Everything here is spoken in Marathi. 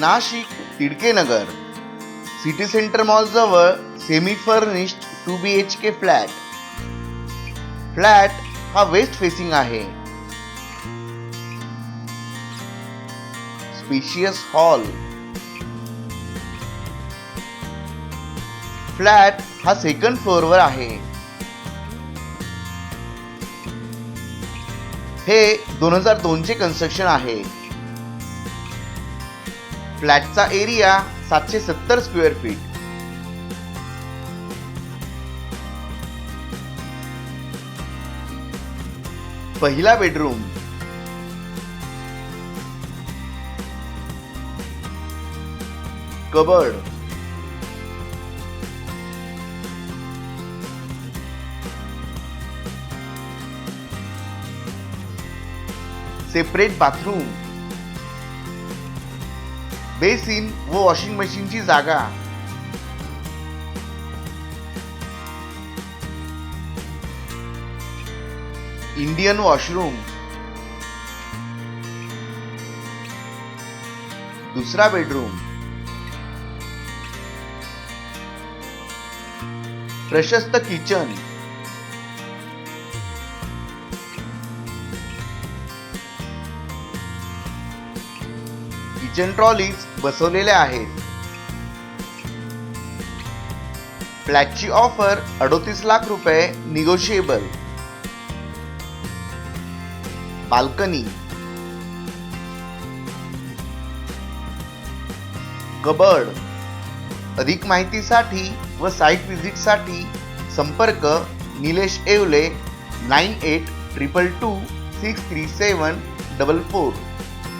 Nashik Tidkenagar. City centre mall जवळ semi furnished two B H K flat. Flat हा वेस्ट फेसिंग आहे. Spacious hall. फ्लॅट हा सेकंड फ्लोअरवर आहे. हे दोन हजार दोनचे कन्स्ट्रक्शन आहे. फ्लॅटचा एरिया सातशे सत्तर स्क्वेअर फीट. पहिला bedroom. Cupboard separate bathroom. Basin व वॉशिंग मशीनची जागा. Indian washroom. दुसरा बेडरूम. प्रशस्त किचन. किचन ट्रॉलीज बसवलेल्या आहेत. फ्लॅटची ऑफर अडोतीस लाख रुपये निगोशिएबल बाल्कनी. कबड. अधिक माहितीसाठी व साईट व्हिजिटसाठी संपर्क Nilesh Evale nine eight triple two six three seven double four.